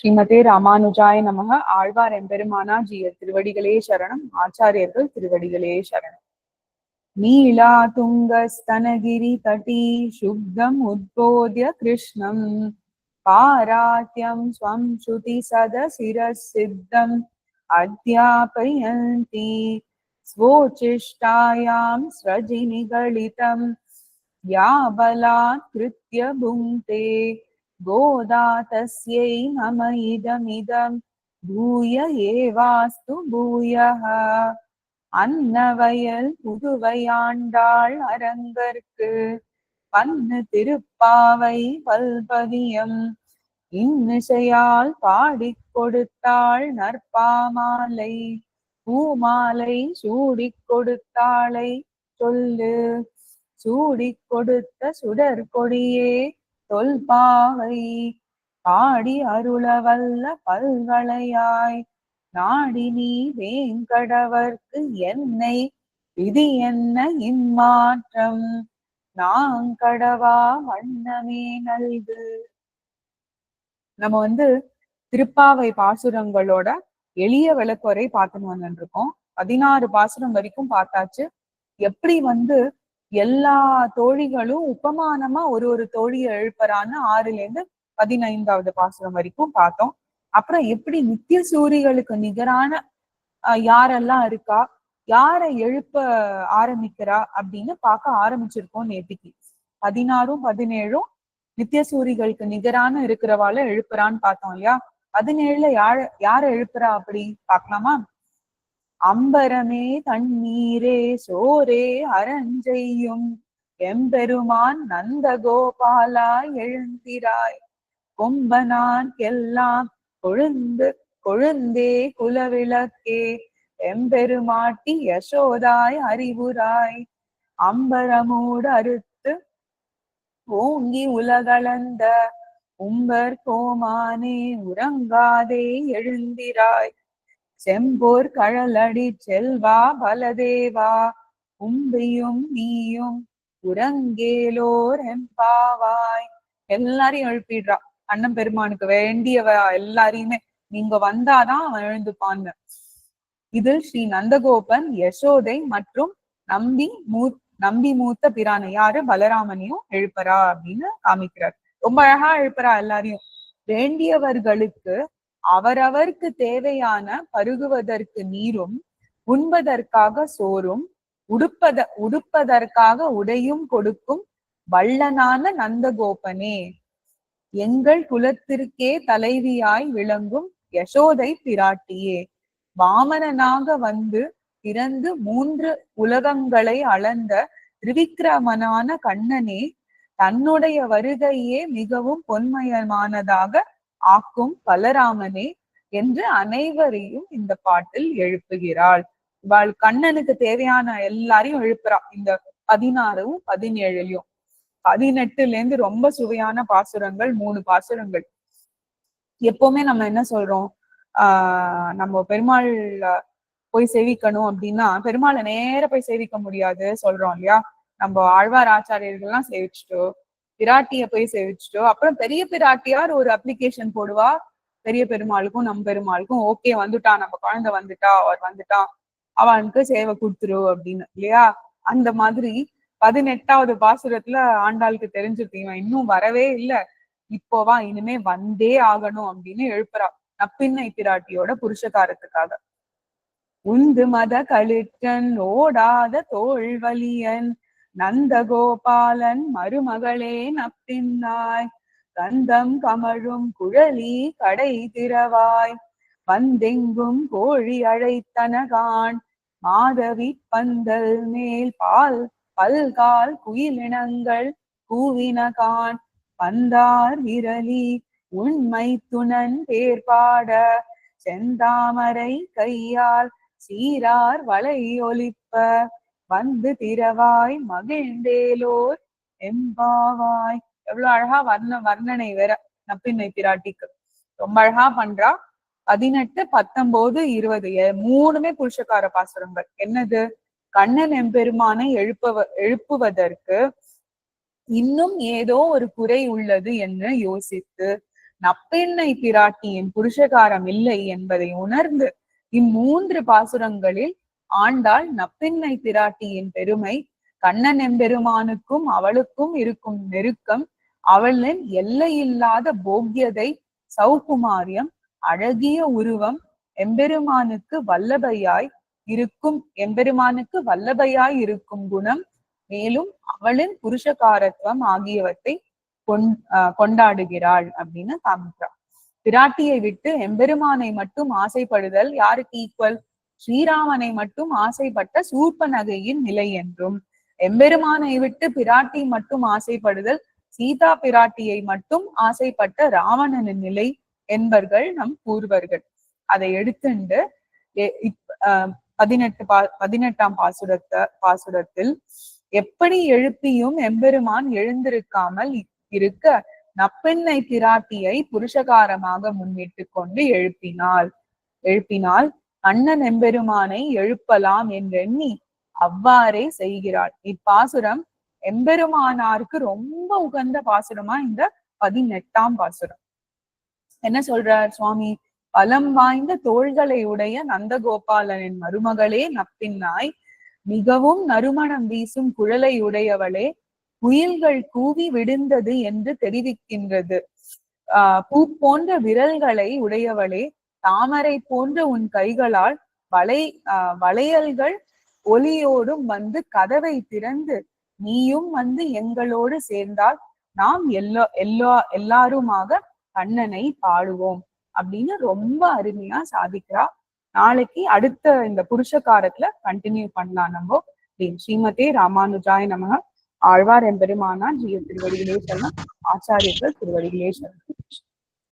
ஸ்ரீமதே ராமானுஜாய நமக ஆழ்வார் எம்பெருமானா ஜிய திருவடிகளே சரணம் ஆச்சாரியர்கள் திருவடிகளே சரணம் நீலா துங்க ஸ்தனகிரி தட்டி சுப்தம் உத்போத்ய கிருஷ்ணம் பாராத்யம் ஸ்வம் ஸ்ருதி சத சிரசித்தம் அத்தியாபயந்தி स्वोचिष्टायां स्रजिनिगलितं या बलात्कृत्य भुङ्क्ते गोदा तस्यै मम इदमिदं भूय एवास्तु भूयः அன்னவயல் புதுவையாண்டாள் அரங்கற்கு பன்னு திருப்பாவை பல்பதியம் இன்னிசையால் பாடிக் கொடுத்தாள் நற்பாமாலை பூமாலை சூடிக் கொடுத்தாளை சொல்லு சூடிக் கொடுத்த சுடர் கொடியே தொல்பாவை பாடி அருளவல்ல பல்வளையாய். நாடி நீ வேங்கடவர்க்கு என்னை விதி என்ன இம்மாற்றம்? நாங்கடவா வண்ணமே நல்கு? நம்ம வந்து திருப்பாவை பாசுரங்களோட எளிய விளக்குறை பார்த்துன்னு வந்துட்டு இருக்கோம் பதினாறு பாசுரம் வரைக்கும் பார்த்தாச்சு. எப்படி வந்து எல்லா தோழிகளும் உபமானமா ஒரு ஒரு தோழியை எழுப்புறான்னு ஆறுல இருந்து பதினைந்தாவது பாசுரம் வரைக்கும் பார்த்தோம். அப்புறம் எப்படி நித்திய சூரிகளுக்கு நிகரான அஹ், யாரெல்லாம் இருக்கா? யாரை எழுப்ப ஆரம்பிக்கிறா அப்படின்னு பார்க்க ஆரம்பிச்சிருக்கோம் நேத்திக்கு. பதினாறும் பதினேழும் நித்திய சூரிகளுக்கு நிகரான இருக்கிறவாள எழுப்புறான்னு பார்த்தோம் இல்லையா? பதினேழுல யார யார எழுப்புறா அப்படி பார்க்கலாமா? அம்பரமே தண்ணீரே சோரே அரஞ்செய்யும் எம்பெருமான் நந்த கோபாலா எழுந்திராய். கொம்பனான் எல்லாம் கொழுந்து கொழுந்தே குலவிளக்கே. எம்பெருமாட்டி யசோதாய் அறிவுராய். அம்பரமூடு அறுத்து ஓங்கி உலகளந்த. உம்பர் கோமானே உறங்காதே எழுந்திராய். செம்போர் கழலடி செல்வா பலதேவா உம்பியும் நீயும் உரங்கேலோர் எம்பாவாய் எல்லாரையும் எழுப்பிடுறா. அண்ணன் பெருமானுக்கு வேண்டியவ எல்லாரையுமே. நீங்க வந்தாதான் அவன் எழுந்துப்பான்னு. இதில் ஸ்ரீ நந்தகோபன் யசோதை மற்றும் நம்பி மூ நம்பி மூத்த பிரானை யாரு? பலராமனையும் எழுப்பறா அப்படின்னு காமிக்கிறார். ரொம்ப அழகா எழுப்புறா எல்லாரையும். வேண்டியவர்களுக்கு அவரவர்க்கு தேவையான பருகுவதற்கு நீரும் உண்பதற்காக சோறும் உடுப்பத உடுப்பதற்காக உடையும் கொடுக்கும் வள்ளனான நந்தகோபனே. எங்கள் குலத்திற்கே தலைவியாய் விளங்கும் யசோதை பிராட்டியே. வாமனனாக வந்து பிறந்து மூன்று உலகங்களை அளந்த திரிவிக்ரமனான கண்ணனே தன்னுடைய வருகையே மிகவும் பொன்மயமானதாக ஆக்கும் பலராமனே என்று அனைவரையும் இந்த பாட்டில் எழுப்புகிறாள். இவாள் கண்ணனுக்கு தேவையான எல்லாரையும் எழுப்புறா. இந்த பதினாறும் பதினேழுலயும். பதினெட்டுல இருந்து ரொம்ப சுவையான பாசுரங்கள் மூணு பாசுரங்கள். எப்பவுமே நம்ம என்ன சொல்றோம்? ஆஹ் நம்ம பெருமாள் போய் சேவிக்கணும் அப்படின்னா பெருமாளை நேர போய் சேவிக்க முடியாது சொல்றோம் இல்லையா? நம்ம ஆழ்வார் ஆச்சாரியர்கள்லாம் சேவிச்சுட்டோ பிராட்டிய போய் சேவிச்சிட்டோம். அப்புறம் பெரிய பிராட்டியார் ஒரு அப்ளிகேஷன் போடுவா. பெரிய பெருமாளுக்கும் நம் பெருமாளுக்கும் ஓகே வந்துட்டா நம்ம குழந்தை வந்துட்டா அவர் வந்துட்டா அவனுக்கு சேவை கொடுத்துரு அப்படின்னு இல்லையா? அந்த மாதிரி பதினெட்டாவது பாசுரத்துல ஆண்டாளுக்கு தெரிஞ்சிருக்கு. இவன் இன்னும் வரவே இல்ல. இப்போவா இனிமே வந்தே ஆகணும் அப்படின்னு எழுப்புறா. நப்பின்னை பிராட்டியோட புருஷகாரத்துக்காக. உந்து மத களிற்றன் ஓடாத தோல்வலியன் நந்தகோபாலன் மருமகளே நப்பின்னாய். கந்தம் கமழும் குழலி கடை திறவாய். வந்தெங்கும் கோழி அழைத்தனகான். மாதவி பந்தல் மேல் பால் பல்கால் குயிலினங்கள் கூவினகான். பந்தார் விரலி உண்மை துணன் பேர்பாட. செந்தாமரை கையால் சீரார் வளை ஒலிப்ப வந்து திரவாய் மகிழ்ந்தேலோர் எம்பாவாய் எவ்வளவு அழகா வர்ண வர்ணனை வேற நப்பின்னை பிராட்டிக்கு ரொம்ப அழகா பண்றா. பதினெட்டு பத்தொன்பது இருபது. மூணுமே புருஷகார பாசுரங்கள். என்னது? கண்ணன் எம்பெருமானை எழுப்பவ எழுப்புவதற்கு இன்னும் ஏதோ ஒரு குறை உள்ளது என்று யோசித்து நப்பெண்ணை பிராட்டியின் புருஷகாரம் இல்லை என்பதை உணர்ந்து இம்மூன்று பாசுரங்களில் ஆண்டாள் நப்பின்னை பிராட்டியின் பெருமை கண்ணன் எம்பெருமானுக்கும் அவளுக்கும் இருக்கும் நெருக்கம் அவளின் எல்லையில்லாத போக்கியதை சௌகுமாரியம் அழகிய உருவம் எம்பெருமானுக்கு வல்லபையாய் இருக்கும் எம்பெருமானுக்கு வல்லபையாய் இருக்கும் குணம் மேலும் அவளின் புருஷகாரத்துவம் ஆகியவற்றை கொண்டாடுகிறாள் அப்படின்னு காமிக்கிறார் பிராட்டியை விட்டு எம்பெருமானை மட்டும் ஆசைப்படுதல் யாருக்கு ஈக்குவல் ஸ்ரீராமனை மட்டும் ஆசைப்பட்ட சூப்ப நகையின் நிலை என்றும் எம்பெருமானை விட்டு பிராட்டி மட்டும் ஆசைப்படுதல் சீதா பிராட்டியை மட்டும் ஆசைப்பட்ட ராவணனின் நிலை என்பர்கள் நம் கூறுவர்கள் அதை எடுத்துண்டு பதினெட்டு பா பதினெட்டாம் பாசுரத்த பாசுரத்தில் எப்படி எழுப்பியும் எம்பெருமான் எழுந்திருக்காமல் இருக்க நப்பெண்ணை பிராட்டியை புருஷகாரமாக முன்னிட்டு கொண்டு எழுப்பினாள் எழுப்பினால் அண்ணன் எம்பெருமானை எழுப்பலாம் என்றெண்ணி அவ்வாறே செய்கிறாள். இப்பாசுரம் எம்பெருமானாருக்கு ரொம்ப உகந்த பாசுரமா இந்த பதினெட்டாம் பாசுரம். என்ன சொல்றார் சுவாமி? பலம் வாய்ந்த தோள்களை உடைய நந்தகோபாலனின் மருமகளே நப்பின்னாய் மிகவும் நறுமணம் வீசும் குழலை உடையவளே குயில்கள் கூவி விடுந்தது என்று தெரிவிக்கின்றது. ஆஹ் பூ போன்ற விரல்களை உடையவளே தாமரை போன்ற உன் கைகளால் வளை வளையல்கள் ஒலியோடும் வந்து கதவை திறந்து நீயும் வந்து எங்களோடு சேர்ந்தால் நாம் எல்லா எல்லா எல்லாருமாக கண்ணனை பாடுவோம் அப்படின்னு ரொம்ப அருமையா சாதிக்கிறா. நாளைக்கு அடுத்த இந்த புருஷகாரத்துல கண்டினியூ பண்ணலாம் நம்ம. ஸ்ரீமதே ராமானுஜாய நமக. ஆழ்வார் எம்பெருமானா ஜி திருவடிகளே செல்லம் ஆச்சாரியர்கள் திருவடிகளே செல்லம்